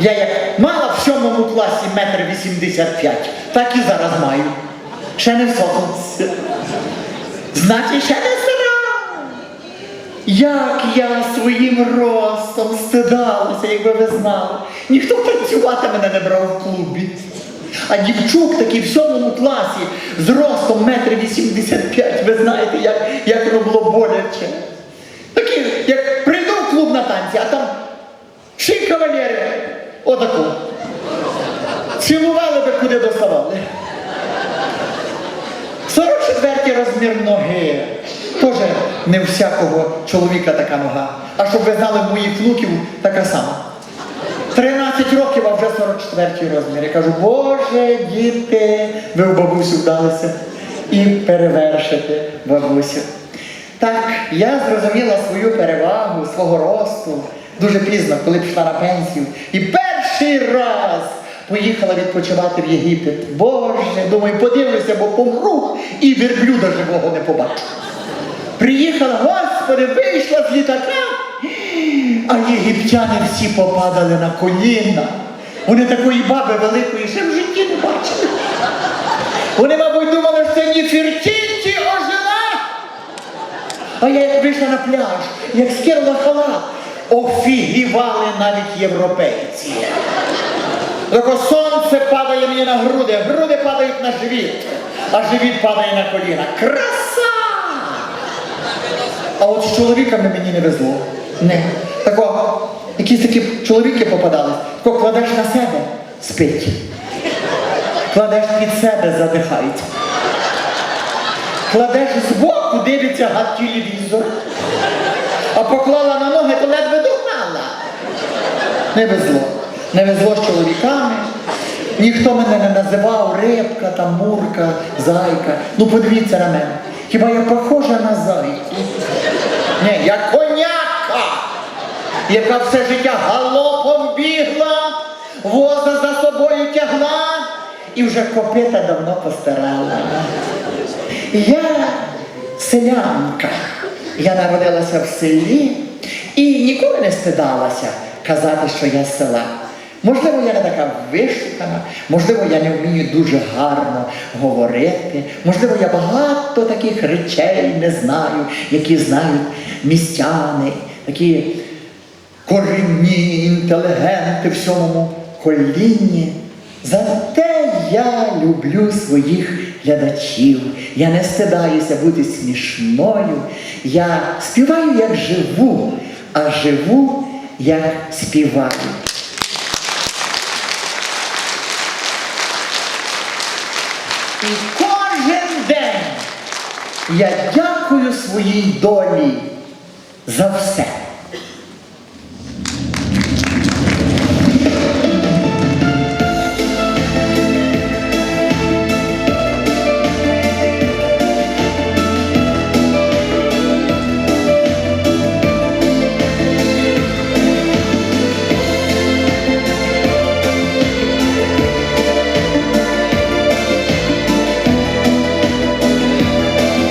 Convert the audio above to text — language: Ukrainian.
Я як мала в сьомому класі метр вісімдесят п'ять, так і зараз маю. Ще не всохнувся. Значить, ще не стара. Як я своїм ростом стидалася, якби ви знали. Ніхто працювати мене не брав в клубі. А дівчук такий в сьомому класі з ростом метр вісімдесят п'ять, ви знаєте, як, як воно було боляче. Такі, як прийду в клуб на танці, а там всі кавалери отаку. Цілували би куди доставали. 44 розмір ноги. Тоже не всякого чоловіка така нога. А щоб ви знали, моїх внуків така сама. 13 років, а вже 44 розмір. Я кажу, Боже, діти, ви в бабусю вдалися і перевершите бабусю. Так, я зрозуміла свою перевагу, свого росту дуже пізно, коли пішла на пенсію. І перший раз поїхала відпочивати в Єгипет. Боже, думаю, подивлюся, бо помру і верблюда живого не побачу. Приїхала, Господи, вийшла з літака, а єгиптяни всі попадали на коліна. Вони такої баби великої ще в житті не бачили. Вони, мабуть, думали, що це Ніфертінті ожила. А я як вийшла на пляж, як скинула халат, офігівали навіть європейці. Тако сонце падає мені на груди, груди падають на живіт, а живіт падає на коліна. Краса! А от з чоловіками мені не везло. Не. Тако, якісь такі чоловіки попадали, тако кладеш на себе, спить. Кладеш під себе, задихають. Кладеш збоку, дивиться гад телевізор. А поклала на Не везло. Не везло з чоловіками. Ніхто мене не називав рибка, там мурка, зайка. Ну подивіться на мене. Хіба я похожа на зайку? Ні, я коняка, яка все життя галопом бігла, воза за собою тягла і вже копита давно постарала. Я селянка. Я народилася в селі і ніколи не стидалася казати, що я села. Можливо, я не така вишукана, можливо, я не вмію дуже гарно говорити, можливо, я багато таких речей не знаю, які знають містяни, такі корінні інтелігенти в сьомому колінні. Зате я люблю своїх глядачів. Я не стидаюся бути смішною. Я співаю, як живу, а живу, як співаю. І кожен день я дякую своїй долі за все.